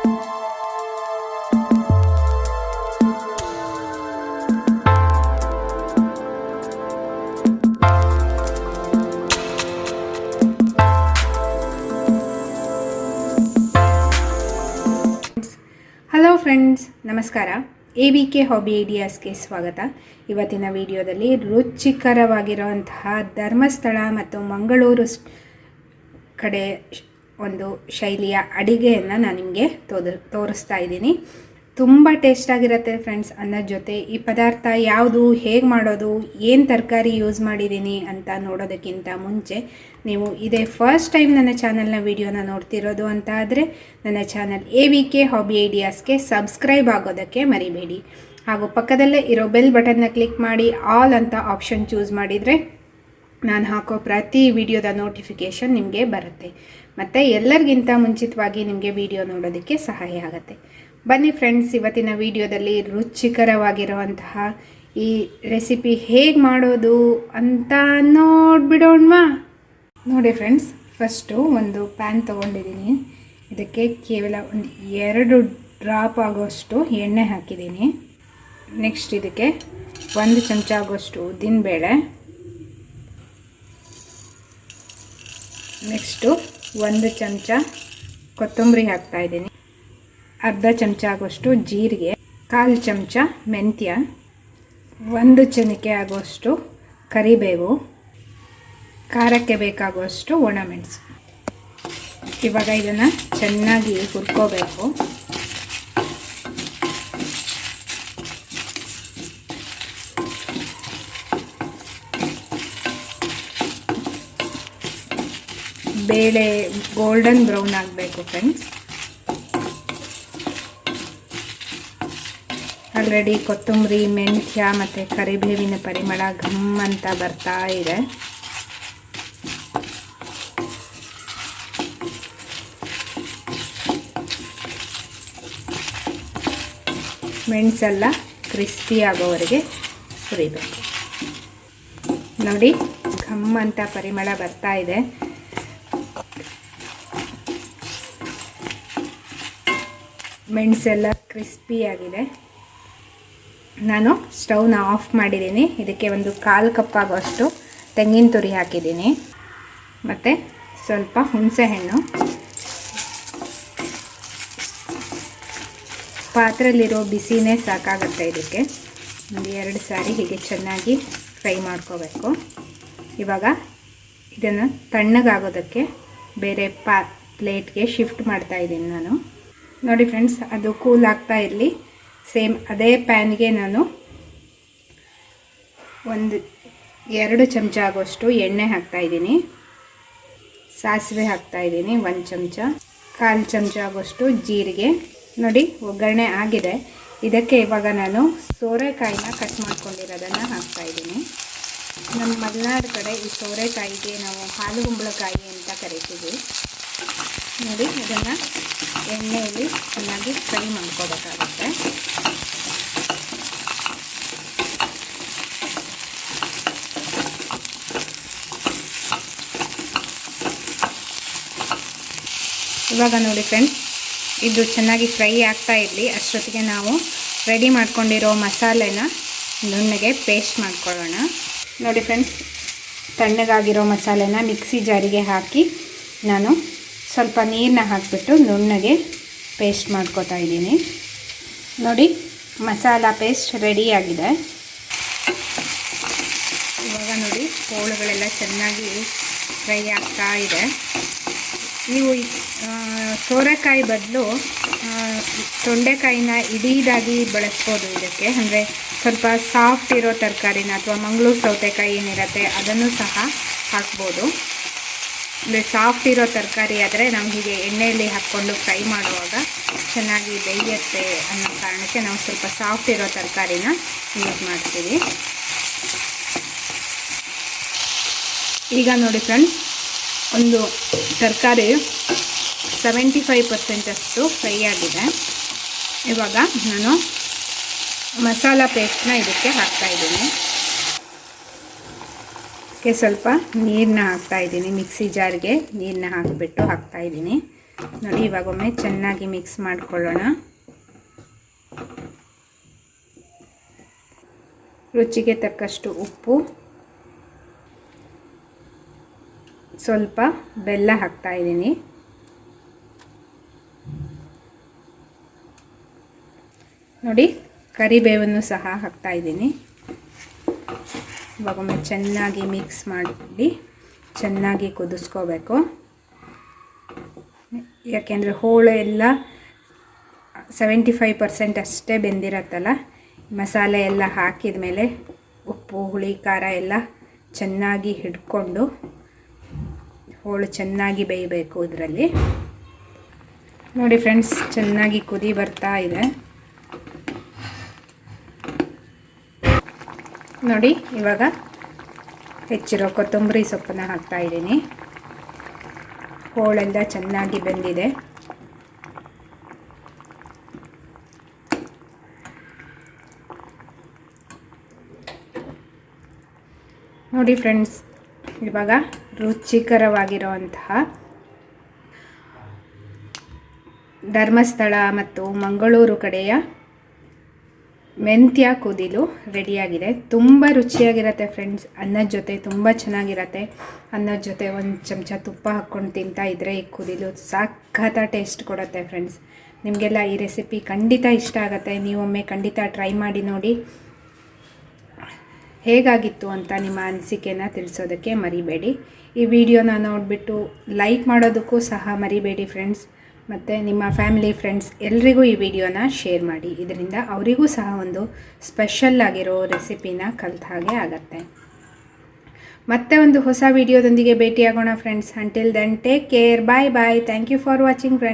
Hello friends ನಮಸ್ಕಾರ. A V K hobby ಐಡಿಯಾಸ್ಗೆ ಸ್ವಾಗತ. ಇವತ್ತಿನ ವಿಡಿಯೋದಲ್ಲಿ ರುಚಿಕರವಾಗಿರುವಂತಹ ಧರ್ಮಸ್ಥಳ ಮತ್ತು ಮಂಗಳೂರು ಕಡೆ ಒಂದು ಶೈಲಿಯ ಅಡಿಗೆಯನ್ನು ನಾನು ನಿಮಗೆ ತೋದ, ತೋರಿಸ್ತಾ ಇದ್ದೀನಿ. ತುಂಬ ಟೇಸ್ಟಾಗಿರುತ್ತೆ ಫ್ರೆಂಡ್ಸ್ ಅನ್ನೋದ ಜೊತೆ. ಈ ಪದಾರ್ಥ ಯಾವುದು, ಹೇಗೆ ಮಾಡೋದು, ಏನು ತರಕಾರಿ ಯೂಸ್ ಮಾಡಿದ್ದೀನಿ ಅಂತ ನೋಡೋದಕ್ಕಿಂತ ಮುಂಚೆ ನೀವು ಇದೇ ಫಸ್ಟ್ ಟೈಮ್ ನನ್ನ ಚಾನಲ್ನ ವಿಡಿಯೋನ ನೋಡ್ತಿರೋದು ಅಂತ ಆದರೆ ನನ್ನ channel A V K hobby ಐಡಿಯಾಸ್ಗೆ subscribe ಆಗೋದಕ್ಕೆ ಮರಿಬೇಡಿ. ಹಾಗೂ ಪಕ್ಕದಲ್ಲೇ ಇರೋ ಬೆಲ್ ಬಟನ್ನ ಕ್ಲಿಕ್ ಮಾಡಿ ಆಲ್ ಅಂತ ಆಪ್ಷನ್ ಚೂಸ್ ಮಾಡಿದರೆ ನಾನು ಹಾಕೋ ಪ್ರತಿ ವಿಡಿಯೋದ ನೋಟಿಫಿಕೇಷನ್ ನಿಮಗೆ ಬರುತ್ತೆ. ಮತ್ತು ಎಲ್ಲರಿಗಿಂತ ಮುಂಚಿತವಾಗಿ ನಿಮಗೆ ವಿಡಿಯೋ ನೋಡೋದಕ್ಕೆ ಸಹಾಯ ಆಗುತ್ತೆ. ಬನ್ನಿ ಫ್ರೆಂಡ್ಸ್ ಇವತ್ತಿನ ವಿಡಿಯೋದಲ್ಲಿ ರುಚಿಕರವಾಗಿರುವಂತಹ ಈ ರೆಸಿಪಿ ಹೇಗೆ ಮಾಡೋದು ಅಂತ ನೋಡ್ಬಿಡೋಣವಾ? ನೋಡಿ ಫ್ರೆಂಡ್ಸ್ ಫಸ್ಟು ಒಂದು ಪ್ಯಾನ್ ತೊಗೊಂಡಿದ್ದೀನಿ. ಇದಕ್ಕೆ ಕೇವಲ ಒಂದು ಎರಡು ಡ್ರಾಪ್ ಆಗೋಷ್ಟು ಎಣ್ಣೆ ಹಾಕಿದ್ದೀನಿ. ನೆಕ್ಸ್ಟ್ ಇದಕ್ಕೆ ಒಂದು ಚಮಚ ಆಗೋಷ್ಟು ಉದ್ದಿನಬೇಳೆ. ನೆಕ್ಸ್ಟು ಒಂದು ಚಮಚ ಕೊತ್ತಂಬರಿ ಹಾಕ್ತಾ ಇದ್ದೀನಿ. ಅರ್ಧ ಚಮಚ ಆಗೋಷ್ಟು ಜೀರಿಗೆ, ಕಾಲು ಚಮಚ ಮೆಂತ್ಯ, ಒಂದು ಚಮಿಕೆ ಆಗೋಷ್ಟು ಕರಿಬೇವು, ಖಾರಕ್ಕೆ ಬೇಕಾಗುವಷ್ಟು ಒಣಮೆಣಸು ಇವಾಗ ಇದನ್ನು ಚೆನ್ನಾಗಿ ಹುರ್ಕೋಬೇಕು. ಬೇಳೆ ಗೋಲ್ಡನ್ ಬ್ರೌನ್ ಆಗಬೇಕು ಫ್ರೆಂಡ್ಸ್ ಆಲ್ರೆಡಿ ಕೊತ್ತಂಬರಿ, ಮೆಂತ್ಯ ಮತ್ತು ಕರಿಬೇವಿನ ಪರಿಮಳ ಘಮ್ ಅಂತ ಬರ್ತಾ ಇದೆ. ಮೆಣಸೆಲ್ಲ ಕ್ರಿಸ್ಪಿ ಆಗೋವರೆಗೆ ಹುರಿಬೇಕು. ನೋಡಿ, ಘಮ್ ಅಂತ ಪರಿಮಳ ಬರ್ತಾ ಇದೆ. ಮೆಣಸೆಲ್ಲ ಕ್ರಿಸ್ಪಿಯಾಗಿದೆ ನಾನು ಸ್ಟವ್ನ ಆಫ್ ಮಾಡಿದ್ದೀನಿ. ಇದಕ್ಕೆ ಒಂದು ಕಾಲು ಕಪ್ ಆಗೋಷ್ಟು ತೆಂಗಿನ ತುರಿ ಹಾಕಿದ್ದೀನಿ. ಮತ್ತು ಸ್ವಲ್ಪ ಹುಣಸೆಹಣ್ಣು. ಪಾತ್ರೆಯಲ್ಲಿರೋ ಬಿಸಿನೇ ಸಾಕಾಗುತ್ತೆ ಇದಕ್ಕೆ. ಒಂದು ಎರಡು ಸಾರಿ ಹೀಗೆ ಚೆನ್ನಾಗಿ ಫ್ರೈ ಮಾಡ್ಕೋಬೇಕು. ಇವಾಗ ಇದನ್ನು ತಣ್ಣಗಾಗೋದಕ್ಕೆ ಬೇರೆ ಪಾ ಪ್ಲೇಟ್ಗೆ ಶಿಫ್ಟ್ ಮಾಡ್ತಾ ಇದ್ದೀನಿ ನಾನು. ನೋಡಿ ಫ್ರೆಂಡ್ಸ್, ಅದು ಕೂಲ್ ಆಗ್ತಾ ಇರಲಿ. ಸೇಮ್ ಅದೇ ಪ್ಯಾನ್ಗೆ ನಾನು ಒಂದು ಎರಡು ಚಮಚ ಆಗೋಷ್ಟು ಎಣ್ಣೆ ಹಾಕ್ತಾಯಿದ್ದೀನಿ ಸಾಸಿವೆ ಹಾಕ್ತಾಯಿದ್ದೀನಿ ಒಂದು ಚಮಚ. ಕಾಲು ಚಮಚ ಆಗೋಷ್ಟು ಜೀರಿಗೆ. ನೋಡಿ, ಒಗ್ಗರಣೆ ಆಗಿದೆ. ಇದಕ್ಕೆ ಇವಾಗ ನಾನು ಸೋರೆಕಾಯಿನ ಕಟ್ ಮಾಡ್ಕೊಂಡಿರೋದನ್ನು ಹಾಕ್ತಾಯಿದ್ದೀನಿ ನಮ್ಮ ಮಲೆನಾಡು ಕಡೆ ಈ ಸೋರೆಕಾಯಿಗೆ ನಾವು ಹಾಲು ಕುಂಬಳಕಾಯಿ ಅಂತ ಕರಿತೀವಿ. ನೋಡಿ, ಇದನ್ನು ಎಣ್ಣೆಯಲ್ಲಿ ಚೆನ್ನಾಗಿ ಫ್ರೈ ಮಾಡ್ಕೋಬೇಕಾಗುತ್ತೆ. ಇವಾಗ ನೋಡಿ ಫ್ರೆಂಡ್ಸ್ ಇದು ಚೆನ್ನಾಗಿ ಫ್ರೈ ಆಗ್ತಾ ಇರಲಿ. ಅಷ್ಟೊತ್ತಿಗೆ ನಾವು ರೆಡಿ ಮಾಡ್ಕೊಂಡಿರೋ ಮಸಾಲೆನ ನುಣ್ಣಗೆ ಪೇಸ್ಟ್ ಮಾಡ್ಕೊಳ್ಳೋಣ. ನೋಡಿ ಫ್ರೆಂಡ್ಸ್ ತಣ್ಣಗಾಗಿರೋ ಮಸಾಲೆನ ಮಿಕ್ಸಿ ಜಾರಿಗೆ ಹಾಕಿ ನಾನು ಸ್ವಲ್ಪ ನೀರನ್ನ ಹಾಕಿಬಿಟ್ಟು ನುಣ್ಣಗೆ ಪೇಸ್ಟ್ ಮಾಡ್ಕೋತಾ ಇದ್ದೀನಿ. ನೋಡಿ, ಮಸಾಲ ಪೇಸ್ಟ್ ರೆಡಿಯಾಗಿದೆ ಇವಾಗ ನೋಡಿ ಕೋಳುಗಳೆಲ್ಲ ಚೆನ್ನಾಗಿ ಫ್ರೈ ಆಗ್ತಾ ಇದೆ. ನೀವು ಸೋರೆಕಾಯಿ ಬದಲು ತೊಂಡೆಕಾಯಿನ ಇಡೀದಾಗಿ ಬಳಸ್ಬೋದು ಇದಕ್ಕೆ. ಅಂದರೆ ಸ್ವಲ್ಪ ಸಾಫ್ಟ್ ಇರೋ ತರಕಾರಿನ ಅಥವಾ ಮಂಗಳೂರು ಸೌತೆಕಾಯಿ ಏನಿರುತ್ತೆ ಅದನ್ನು ಸಹ ಹಾಕ್ಬೋದು. ಅಂದರೆ ಸಾಫ್ಟ್ ಇರೋ ತರಕಾರಿ ಆದರೆ ನಾವು ಹೀಗೆ ಎಣ್ಣೆಯಲ್ಲಿ ಹಾಕ್ಕೊಂಡು ಫ್ರೈ ಮಾಡುವಾಗ ಚೆನ್ನಾಗಿ ಬೇಯುತ್ತೆ ಅನ್ನೋ ಕಾರಣಕ್ಕೆ ನಾವು ಸ್ವಲ್ಪ ಸಾಫ್ಟ್ ಇರೋ ತರಕಾರಿನ ಯೂಸ್ ಮಾಡ್ತೀವಿ. ಈಗ ನೋಡಿ ಫ್ರೆಂಡ್ಸ್ ಒಂದು ತರಕಾರಿ ಸೆವೆಂಟಿ ಫೈವ್ ಪರ್ಸೆಂಟಷ್ಟು ಫ್ರೈ ಆಗಿದೆ. ಇವಾಗ ನಾನು ಮಸಾಲ ಪೇಸ್ಟ್ನ ಇದಕ್ಕೆ ಹಾಕ್ತಾಯಿದ್ದೀನಿ ಇದಕ್ಕೆ ಸ್ವಲ್ಪ ನೀರನ್ನ ಹಾಕ್ತಾಯಿದ್ದೀನಿ ಮಿಕ್ಸಿ ಜಾರ್ಗೆ ನೀರನ್ನ ಹಾಕಿಬಿಟ್ಟು ಹಾಕ್ತಾಯಿದ್ದೀನಿ ನೋಡಿ, ಇವಾಗೊಮ್ಮೆ ಚೆನ್ನಾಗಿ ಮಿಕ್ಸ್ ಮಾಡ್ಕೊಳ್ಳೋಣ. ರುಚಿಗೆ ತಕ್ಕಷ್ಟು ಉಪ್ಪು. ಸ್ವಲ್ಪ ಬೆಲ್ಲ ಹಾಕ್ತಾ ಇದ್ದೀನಿ. ನೋಡಿ, ಕರಿಬೇವನ್ನು ಸಹ ಹಾಕ್ತಾ ಇದ್ದೀನಿ. ಇವಾಗೊಮ್ಮೆ ಚೆನ್ನಾಗಿ ಮಿಕ್ಸ್ ಮಾಡಿ, ಚೆನ್ನಾಗಿ ಕುದಿಸ್ಕೋಬೇಕು. ಯಾಕೆಂದರೆ ಹೋಳು ಎಲ್ಲ ಸೆವೆಂಟಿ ಫೈವ್ ಪರ್ಸೆಂಟ್ ಅಷ್ಟೇ ಬೆಂದಿರತ್ತಲ್ಲ, ಮಸಾಲೆ ಎಲ್ಲ ಹಾಕಿದ ಮೇಲೆ ಉಪ್ಪು, ಹುಳಿ, ಖಾರ ಎಲ್ಲ ಚೆನ್ನಾಗಿ ಹಿಡ್ಕೊಂಡು ಹೋಳು ಚೆನ್ನಾಗಿ ಬೇಯಬೇಕು ಇದರಲ್ಲಿ. ನೋಡಿ ಫ್ರೆಂಡ್ಸ್ ಚೆನ್ನಾಗಿ ಕುದಿ ಬರ್ತಾ ಇದೆ. ನೋಡಿ, ಇವಾಗ ಹೆಚ್ಚಿರೋ ಕೊತ್ತಂಬರಿ ಸೊಪ್ಪನ್ನು ಹಾಕ್ತಾಯಿದ್ದೀನಿ ಹೋಳೆಲ್ಲ ಚೆನ್ನಾಗಿ ಬೆಂದಿದೆ. ನೋಡಿ ಫ್ರೆಂಡ್ಸ್, ಇವಾಗ ರುಚಿಕರವಾಗಿರುವಂತಹ ಧರ್ಮಸ್ಥಳ ಮತ್ತು ಮಂಗಳೂರು ಕಡೆಯ ಮೆಂತ್ಯ ಕುದಿಲು ರೆಡಿಯಾಗಿದೆ ತುಂಬ ರುಚಿಯಾಗಿರುತ್ತೆ ಫ್ರೆಂಡ್ಸ್ ಅನ್ನದ ಜೊತೆ ತುಂಬ ಚೆನ್ನಾಗಿರತ್ತೆ. ಅನ್ನದ ಜೊತೆ ಒಂದು ಚಮಚ ತುಪ್ಪ ಹಾಕ್ಕೊಂಡು ತಿಂತಾ ಇದ್ದರೆ ಈ ಕುದಿಲು ಸಖತ್ತ ಟೇಸ್ಟ್ ಕೊಡುತ್ತೆ ಫ್ರೆಂಡ್ಸ್ ನಿಮಗೆಲ್ಲ ಈ ರೆಸಿಪಿ ಖಂಡಿತ ಇಷ್ಟ ಆಗುತ್ತೆ. ನೀವೊಮ್ಮೆ ಖಂಡಿತ ಟ್ರೈ ಮಾಡಿ ನೋಡಿ. ಹೇಗಾಗಿತ್ತು ಅಂತ ನಿಮ್ಮ ಅನಿಸಿಕೆನ ತಿಳಿಸೋದಕ್ಕೆ ಮರಿಬೇಡಿ. ಈ ವಿಡಿಯೋನ ನೋಡಿಬಿಟ್ಟು ಲೈಕ್ ಮಾಡೋದಕ್ಕೂ ಸಹ ಮರಿಬೇಡಿ ಫ್ರೆಂಡ್ಸ್ ಮತ್ತು ನಿಮ್ಮ ಫ್ಯಾಮಿಲಿ ಫ್ರೆಂಡ್ಸ್ ಎಲ್ರಿಗೂ ಈ ವಿಡಿಯೋನ ಶೇರ್ ಮಾಡಿ. ಇದರಿಂದ ಅವರಿಗೂ ಸಹ ಒಂದು ಸ್ಪೆಷಲ್ ಆಗಿರೋ ರೆಸಿಪಿನ ಕಲ್ತ ಹಾಗೆ ಆಗತ್ತೆ. ಮತ್ತೆ ಒಂದು ಹೊಸ ವಿಡಿಯೋದೊಂದಿಗೆ ಭೇಟಿಯಾಗೋಣ friends until then take care bye bye thank you for watching friends